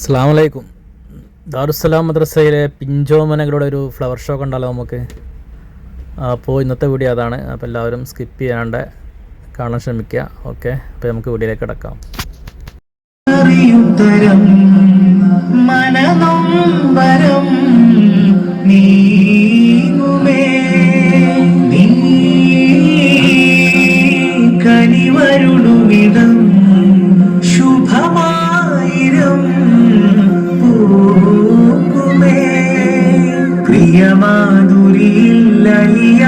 അസ്സാമലൈക്കും ദാറുസലാം മദ്രസയിലെ പിഞ്ചോമനകളുടെ ഒരു flower show കണ്ടാലോ നമുക്ക്? അപ്പോൾ ഇന്നത്തെ വീഡിയോ അതാണ്. അപ്പോൾ എല്ലാവരും സ്കിപ്പ് ചെയ്യാണ്ട് കാണാൻ ശ്രമിക്കുക. ഓക്കെ അപ്പോൾ നമുക്ക് വീഡിയോയിലേക്ക് കിടക്കാം. നീങ്ങുമേ പ്രിയമാധുരിയിൽ അലിയാനായി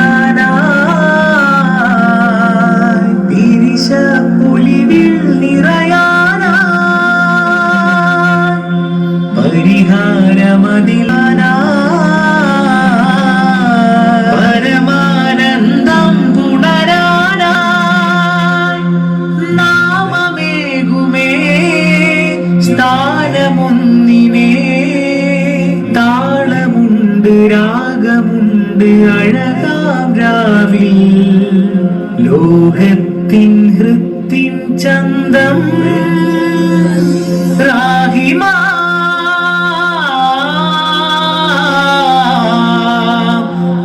തിരിശ പൊലിവിൽ നിറയാനായി പരിഹാരമതിലാനായി രാഗമുണ്ട് അഴകാം രാവിൽ. ലോകത്തിൻ ഹൃത്തിൻ ചന്തം റാഹിമ.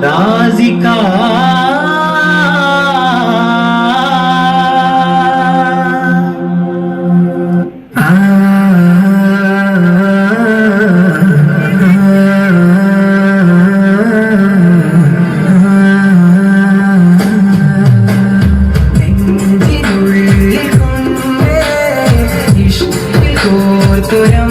രാസിക дурям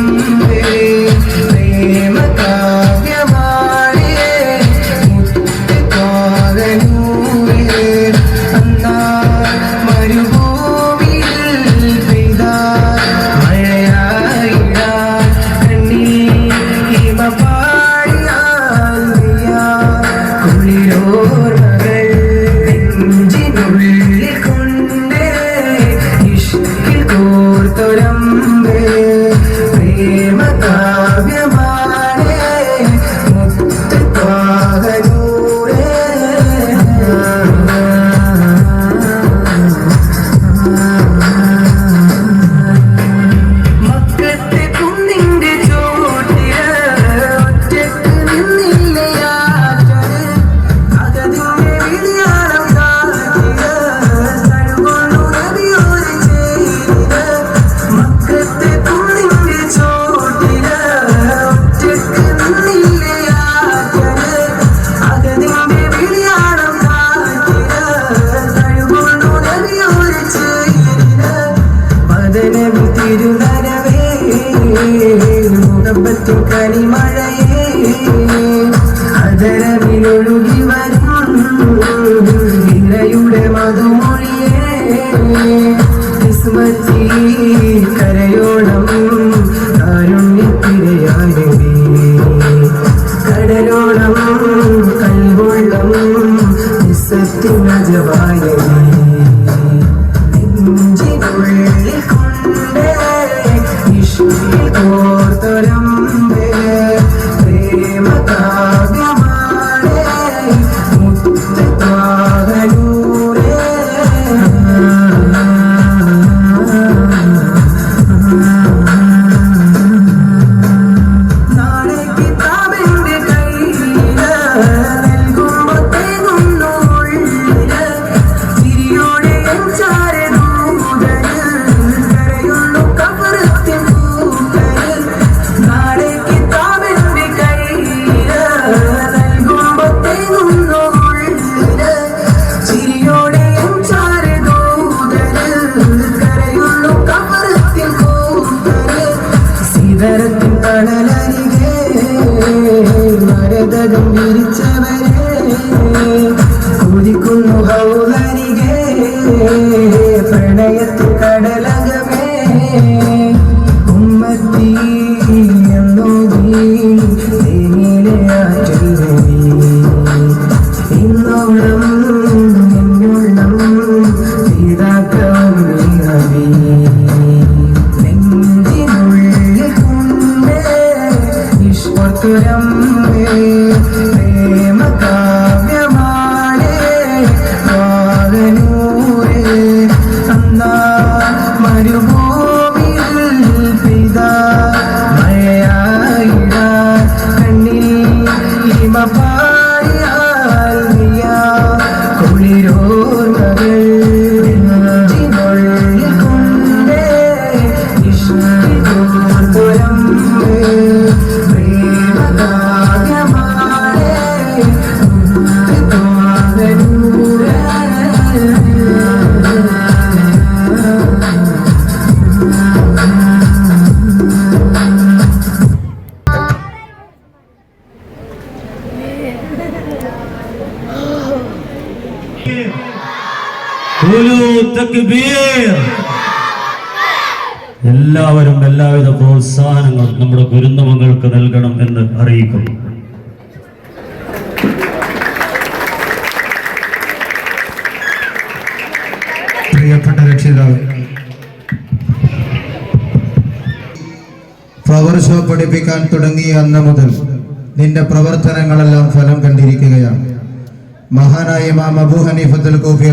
തിരുനരവേ മുഖപ്പത്തും കനിമഴയേ അതരവിലൊഴുകി വരും ഇരയുടെ മധുമൊഴിയേ കിസ്മത്തി കരയോളം കാരുണ്യത്തിരയാകവേ കടലോളം കൽവെള്ളം നിസ്സത്തിനജവായവേ നെഞ്ചിനുള്ളിൽ കൊണ്ടേ സീതരത്തിൻ തണലരികെ മരതകം വിരിച്ചവരെ সামনে എല്ലാവരും എല്ലാവിധ പ്രോത്സാഹനങ്ങളും നമ്മുടെ ഗുരുന്തമങ്ങൾക്ക് നൽകണം എന്ന് അറിയിക്കുന്നു. പ്രിയപ്പെട്ട രക്ഷിതാവ് ഫ്ലവർ ഷോ പഠിപ്പിക്കാൻ തുടങ്ങിയ അന്ന് മുതൽ നിന്റെ പ്രവർത്തനങ്ങളെല്ലാം ഫലം കണ്ടിരിക്കുകയാണ്. മഹാനായ ഇമാം അബൂ ഹനീഫത്തുൽ കൂഫി